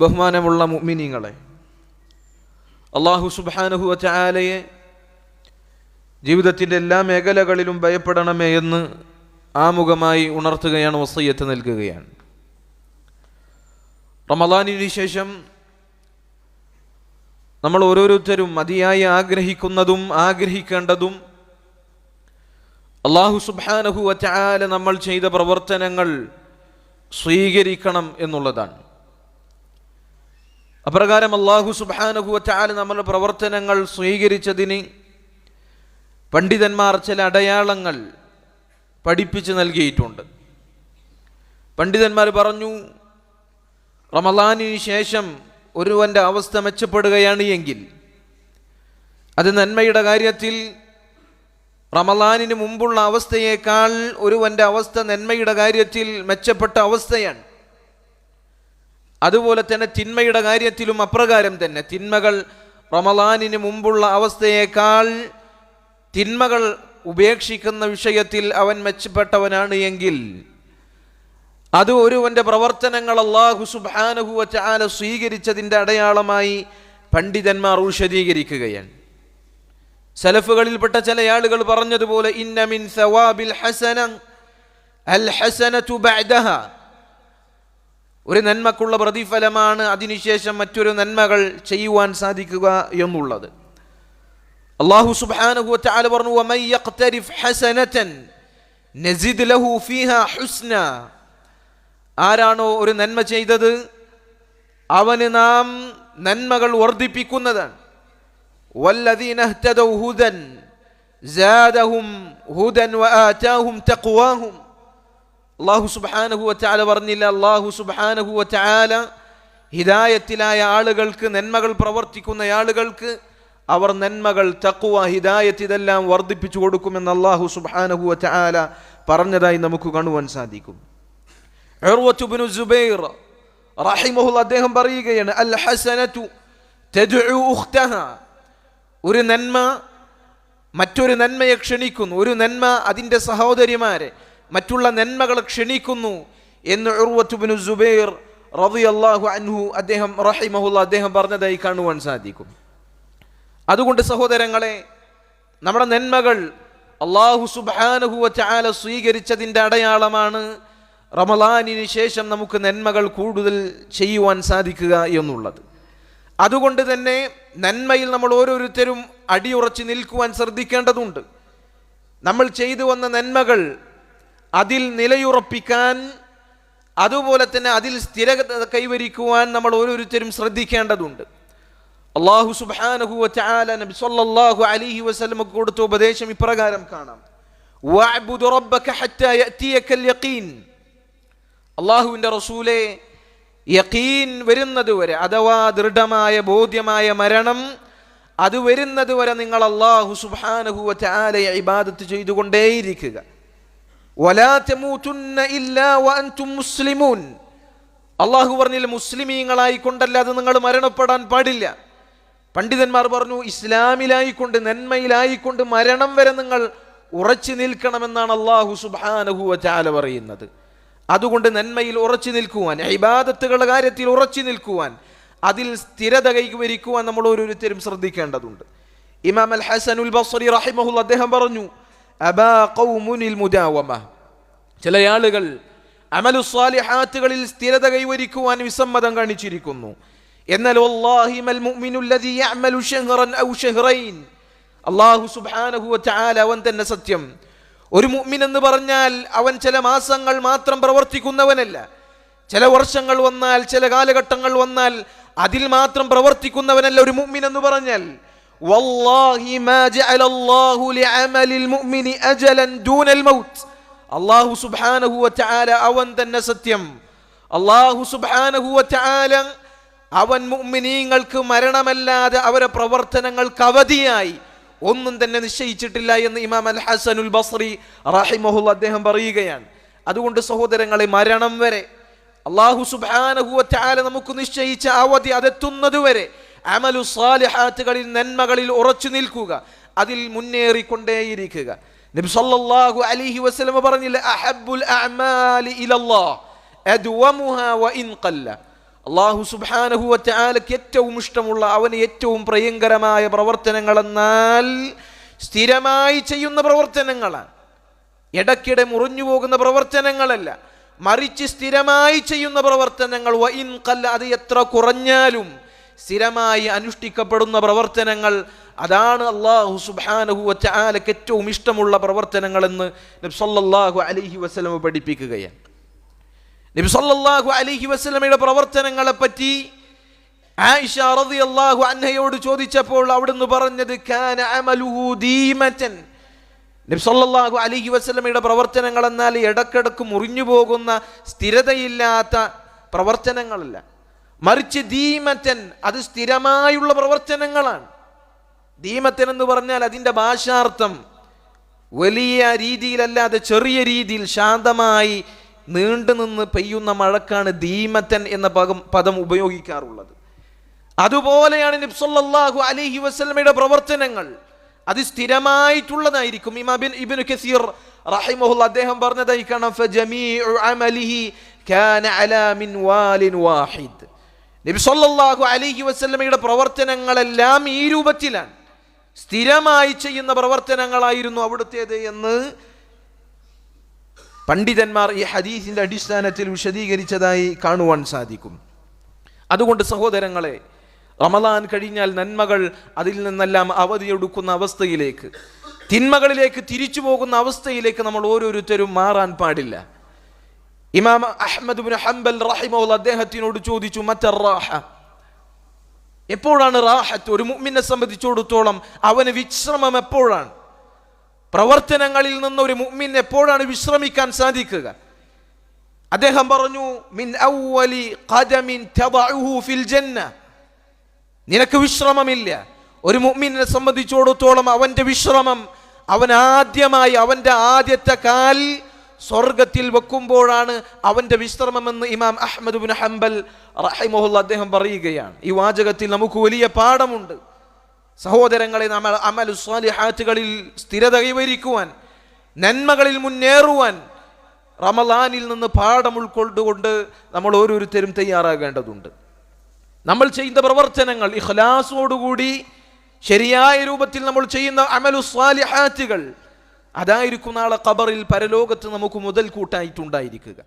ബഹുമാനമുള്ള മുഅ്മിനീങ്ങളെ അള്ളാഹു സുബ്ഹാനഹു വചാലയെ ജീവിതത്തിന്റെ എല്ലാ മേഖലകളിലും ഭയപ്പെടണമേ എന്ന് ആമുഖമായി ഉണർത്തുകയാണ് വസയ്യത്ത് നൽകുകയാണ്. റമദാനിന് ശേഷം നമ്മൾ ഓരോരുത്തരും മതിയായി ആഗ്രഹിക്കുന്നതും ആഗ്രഹിക്കേണ്ടതും അള്ളാഹു സുബ്ഹാനഹു വറ്റാല നമ്മൾ ചെയ്ത പ്രവർത്തനങ്ങൾ സ്വീകരിക്കണം എന്നുള്ളതാണ്. അപ്രകാരം അള്ളാഹു സുബാനുഹുവറ്റാൽ നമ്മുടെ പ്രവർത്തനങ്ങൾ സ്വീകരിച്ചതിന് പണ്ഡിതന്മാർ ചില അടയാളങ്ങൾ പഠിപ്പിച്ച് നൽകിയിട്ടുണ്ട്. പണ്ഡിതന്മാർ പറഞ്ഞു റമലാനിന് ശേഷം ഒരുവന്റെ അവസ്ഥ മെച്ചപ്പെടുകയാണ് എങ്കിൽ അത് നന്മയുടെ കാര്യത്തിൽ റമലാനിന് മുമ്പുള്ള അവസ്ഥയേക്കാൾ ഒരുവന്റെ അവസ്ഥ നന്മയുടെ കാര്യത്തിൽ മെച്ചപ്പെട്ട അവസ്ഥയാണ്. അതുപോലെ തന്നെ തിന്മയുടെ കാര്യത്തിലും അപ്രകാരം തന്നെ. തിന്മകൾ റമലാനിന് മുമ്പുള്ള അവസ്ഥയേക്കാൾ തിന്മകൾ ഉപേക്ഷിക്കുന്ന വിഷയത്തിൽ അവൻ മെച്ചപ്പെട്ടവനാണ് എങ്കിൽ അത് ഒരുവന്റെ പ്രവർത്തനങ്ങൾ അള്ളാഹു സുബാനഹു വച്ചാല സ്വീകരിച്ചതിന്റെ അടയാളമായി പണ്ഡിതന്മാർ വിശദീകരിക്കുകയാണ് സലഫുകളിൽപ്പെട്ട ചില ആളുകൾ പറഞ്ഞതുപോലെ ഇന്നമിൻ സവാബിൽ ഹസന അൽ ഹസന ബഅദഹ ഒരു നന്മക്കുള്ള പ്രതിഫലമാണ് അതിനുശേഷം മറ്റൊരു നന്മകൾ ചെയ്യുവാൻ സാധിക്കുക എന്നുള്ളത് അള്ളാഹു സുബ്ഹാനഹു വതആല പറഞ്ഞു വമൻ യഖ്തരിഫ് ഹസനതൻ നസിദ് ലഹു ഫീഹാ ഹുസ്ന ആരാണോ ഒരു നന്മ ചെയ്തത് അവന് നാം നന്മകൾ വർദ്ധിപ്പിക്കുന്നതാണ് والذين اهتدوا هدى زادهم هدى وآتاهم تقواهم അള്ളാഹു സുബാനഹുവറ്റാല പറഞ്ഞില്ല അള്ളാഹു സുബാനഹുവറ്റാല ഹിദായത്തിലായ ആളുകൾക്ക് നന്മകൾ പ്രവർത്തിക്കുന്ന ആളുകൾക്ക് അവർ നന്മകൾ തക്കുവ ഹിദായത്ത് ഇതെല്ലാം വർദ്ധിപ്പിച്ചു കൊടുക്കുമെന്ന് അള്ളാഹു സുബാനഹുവറ്റാല പറഞ്ഞതായി നമുക്ക് കാണുവാൻ സാധിക്കും. ഉർവത്തുബ്നു സുബൈർ റഹിമഹുൽ അദ്ദേഹം പറയുകയാണ് അൽ ഉഖ്തഹ. ഒരു നന്മ മറ്റൊരു നന്മയെ ക്ഷണിക്കുന്നു. ഒരു നന്മ അതിന്റെ സഹോദരിമാരെ മറ്റുള്ള നന്മകൾ ക്ഷണിക്കുന്നു എന്ന് ഉർവത്തുബിനു സുബൈർ അള്ളാഹു അൻഹു അദ്ദേഹം റഹിമഹുല്ല അദ്ദേഹം പറഞ്ഞതായി കാണുവാൻ സാധിക്കും. അതുകൊണ്ട് സഹോദരങ്ങളെ നമ്മുടെ നന്മകൾ അള്ളാഹു സുബ്ഹാനഹു വതആല സ്വീകരിച്ചതിന്റെ അടയാളമാണ് റമലാനിന് ശേഷം നമുക്ക് നന്മകൾ കൂടുതൽ ചെയ്യുവാൻ സാധിക്കുക എന്നുള്ളത്. അതുകൊണ്ട് തന്നെ നന്മയിൽ നമ്മൾ ഓരോരുത്തരും അടിയുറച്ച് നിൽക്കുവാൻ ശ്രദ്ധിക്കേണ്ടതുണ്ട്. നമ്മൾ ചെയ്തു വന്ന നന്മകൾ അതിൽ നിലയുറപ്പിക്കാൻ അതുപോലെ തന്നെ അതിൽ സ്ഥിരത കൈവരിക്കുവാൻ നമ്മൾ ഓരോരുത്തരും ശ്രദ്ധിക്കേണ്ടതുണ്ട്. അള്ളാഹു വതആല നബി സല്ലാഹു അലൈഹി വസ്ലമ കൊടുത്ത ഉപദേശം ഇപ്രകാരം കാണാം. അള്ളാഹുവിന്റെ റസൂലെ യക്കീൻ വരുന്നത് വരെ അഥവാ ദൃഢമായ ബോധ്യമായ മരണം അത് വരുന്നത് വരെ നിങ്ങൾ അള്ളാഹു സുബ്ഹാനഹു വതആലയെ ഇബാദത്ത് ചെയ്തുകൊണ്ടേയിരിക്കുക. മുസ്ലിമൂൻ. അള്ളാഹു പറഞ്ഞില്ല മുസ്ലിമീങ്ങളായിക്കൊണ്ടല്ലാതെ നിങ്ങൾ മരണപ്പെടാൻ പാടില്ല. പണ്ഡിതന്മാർ പറഞ്ഞു ഇസ്ലാമിലായിക്കൊണ്ട് നന്മയിലായിക്കൊണ്ട് മരണം വരെ നിങ്ങൾ ഉറച്ചു നിൽക്കണമെന്നാണ് അള്ളാഹു സുബ്ഹാനഹു വതആല പറയുന്നത്. അതുകൊണ്ട് നന്മയിൽ ഉറച്ചു നിൽക്കുവാൻ ഇബാദത്തുകളുടെ കാര്യത്തിൽ ഉറച്ചു നിൽക്കുവാൻ അതിൽ സ്ഥിരത കൈവരിക്കുവാൻ നമ്മൾ ഓരോരുത്തരും ശ്രദ്ധിക്കേണ്ടതുണ്ട്. ഇമാം അൽ ഹസനുൽ ബസ്രി റഹിമഹുൽ അദ്ദേഹം പറഞ്ഞു അബാ കൗമുനിൽ മുദാവമ ചില ആളുകൾ അമലു സ്വാലിഹാത്തുകളിൽ സ്ഥിരത കൈവരിക്കുവാൻ വിസമ്മതം കാണിച്ചിരിക്കുന്നു. എന്നാൽ സുബ്ഹാനഹു വതആല അവൻ തന്നെ സത്യം. ഒരു മുഅ്മിൻ എന്ന് പറഞ്ഞാൽ അവൻ ചില മാസങ്ങൾ മാത്രം പ്രവർത്തിക്കുന്നവനല്ല. ചില വർഷങ്ങൾ വന്നാൽ ചില കാലഘട്ടങ്ങൾ വന്നാൽ അതിൽ മാത്രം പ്രവർത്തിക്കുന്നവനല്ല ഒരു മുഅ്മിൻ എന്ന് പറഞ്ഞാൽ. സുബ്ഹാനഹു വതആല അവൻ തന്നെ സത്യം സുബ്ഹാനഹു വതആല അവൻ മുഅ്മിനീങ്ങൾക്ക് മരണമല്ലാതെ അവരെ പ്രവർത്തനങ്ങൾക്ക് അവധിയായി ഒന്നും തന്നെ നിശ്ചയിച്ചിട്ടില്ല എന്ന് ഇമാം അൽ ഹസനുൽ ബസ്രി റഹിമഹുൽ അദ്ദേഹം പറയുകയാണ്. അതുകൊണ്ട് സഹോദരങ്ങളെ മരണം വരെ. അള്ളാഹു സുബ്ഹാനഹു വതആല നമുക്ക് നിശ്ചയിച്ച അവധി അതെത്തുന്നത് വരെ. അമലു സാലിഹാത്തുകളിൽ നന്മകളിൽ ഉറച്ചു നിൽക്കുക. അതിൽ മുന്നേറിക്കൊണ്ടേയിരിക്കുക. നബി സല്ലല്ലാഹു അലൈഹി വസല്ലം പറഞ്ഞില്ല വഇൻ ഖല്ല. അള്ളാഹു സുബാനഹുവറ്റ ആലക്ക് ഏറ്റവും ഇഷ്ടമുള്ള അവന് ഏറ്റവും പ്രിയങ്കരമായ പ്രവർത്തനങ്ങൾ എന്നാൽ സ്ഥിരമായി ചെയ്യുന്ന പ്രവർത്തനങ്ങളാണ്. ഇടയ്ക്കിടെ മുറിഞ്ഞു പോകുന്ന പ്രവർത്തനങ്ങളല്ല മറിച്ച് സ്ഥിരമായി ചെയ്യുന്ന പ്രവർത്തനങ്ങൾ. അത് എത്ര കുറഞ്ഞാലും സ്ഥിരമായി അനുഷ്ഠിക്കപ്പെടുന്ന പ്രവർത്തനങ്ങൾ. അതാണ് അള്ളാഹു സുബാനഹു വച്ചാലക്ക് ഏറ്റവും ഇഷ്ടമുള്ള പ്രവർത്തനങ്ങളെന്ന് നബി സല്ലല്ലാഹു അലൈഹി വസല്ലമ പഠിപ്പിക്കുകയാണ്. നബി അലിഹി വസ്ലമയുടെ വസല്ലമയുടെ പ്രവർത്തനങ്ങളെ പറ്റി ആയിഷ റളിയല്ലാഹു അൻഹയോട് ചോദിച്ചപ്പോൾ അവിടുന്ന് പറഞ്ഞത് കാന അലിഹി വസ്ലമയുടെ പ്രവർത്തനങ്ങൾ എന്നാൽ ഇടക്കിടക്ക് മുറിഞ്ഞു പോകുന്ന സ്ഥിരതയില്ലാത്ത പ്രവർത്തനങ്ങളല്ല. മറിച്ച് ധീമറ്റൻ അത് സ്ഥിരമായുള്ള പ്രവർത്തനങ്ങളാണ്. ധീമത്തൻ എന്ന് പറഞ്ഞാൽ അതിന്റെ ഭാഷാർത്ഥം വലിയ രീതിയിലല്ലാതെ ചെറിയ രീതിയിൽ ശാന്തമായി നീണ്ടു നിന്ന് പെയ്യുന്ന മഴക്കാണ് ധീമത്തൻ എന്ന പകം പദം ഉപയോഗിക്കാറുള്ളത്. അതുപോലെയാണ് നിബ്സല്ലാഹു അലൈഹി വസ്ലമയുടെ പ്രവർത്തനങ്ങൾ. അത് സ്ഥിരമായിട്ടുള്ളതായിരിക്കും. ഇമാബിൻ ഇബിൻ കസീർ റഹിമഹുൽ അദ്ദേഹം പറഞ്ഞതായി കാണാം നബി സല്ലല്ലാഹു അലൈഹി വസല്ലമയുടെ പ്രവർത്തനങ്ങളെല്ലാം ഈ രൂപത്തിലാണ്. സ്ഥിരമായി ചെയ്യുന്ന പ്രവർത്തനങ്ങളായിരുന്നു അവിടുത്തേത് എന്ന് പണ്ഡിതന്മാർ ഈ ഹദീസിന്റെ അടിസ്ഥാനത്തിൽ വിശദീകരിച്ചതായി കാണുവാൻ സാധിക്കും. അതുകൊണ്ട് സഹോദരങ്ങളെ റമദാൻ കഴിഞ്ഞാൽ നന്മകൾ അതിൽ നിന്നെല്ലാം അവധിയെടുക്കുന്ന അവസ്ഥയിലേക്ക് തിന്മകളിലേക്ക് തിരിച്ചു പോകുന്ന അവസ്ഥയിലേക്ക് നമ്മൾ ഓരോരുത്തരും മാറാൻ പാടില്ല. ഇമാം അഹമ്മദ് ഹംബൽ റഹിമോൾ അദ്ദേഹത്തിനോട് ചോദിച്ചു മറ്ററാഹ എപ്പോഴാണ് റാഹത്ത്? ഒരു മുമ്മിനെ സംബന്ധിച്ചിടത്തോളം അവന് വിശ്രമം എപ്പോഴാണ്? പ്രവർത്തനങ്ങളിൽ നിന്ന് ഒരു മുമ്മിൻ എപ്പോഴാണ് വിശ്രമിക്കാൻ സാധിക്കുക? അദ്ദേഹം പറഞ്ഞു മിൻ ഔവലി ഖദമിൻ തദഉഹു ഫിൽ ജന്ന. നിനക്ക് വിശ്രമമില്ല. ഒരു മുഅ്മിനെ സംബന്ധിച്ചിടത്തോളം അവന്റെ വിശ്രമം അവൻ ആദ്യമായി അവന്റെ ആദ്യത്തെ കാൽ സ്വർഗത്തിൽ വെക്കുമ്പോഴാണ് അവന്റെ വിശ്രമമെന്ന് ഇമാം അഹമ്മദ് ബിൻ ഹംബൽ റഹിമോഹുല്ല അദ്ദേഹം പറയുകയാണ്. ഈ വാചകത്തിൽ നമുക്ക് വലിയ പാഠമുണ്ട്. സഹോദരങ്ങളെ നമ്മൾ അമലു സ്വാലിഹാറ്റുകളിൽ സ്ഥിരത കൈവരിക്കുവാൻ നന്മകളിൽ മുന്നേറുവാൻ റമലാനിൽ നിന്ന് പാഠം ഉൾക്കൊണ്ടുകൊണ്ട് നമ്മൾ ഓരോരുത്തരും തയ്യാറാകേണ്ടതുണ്ട്. നമ്മൾ ചെയ്യുന്ന പ്രവർത്തനങ്ങൾ ഇഖ്ലാസോടുകൂടി ശരിയായ രൂപത്തിൽ നമ്മൾ ചെയ്യുന്ന അമലു സ്വാലിഹാറ്റുകൾ അതായിരിക്കും നാളെ ഖബറിൽ പരലോകത്ത് നമുക്ക് മുതൽ കൂട്ടായിട്ടുണ്ടായിരിക്കുക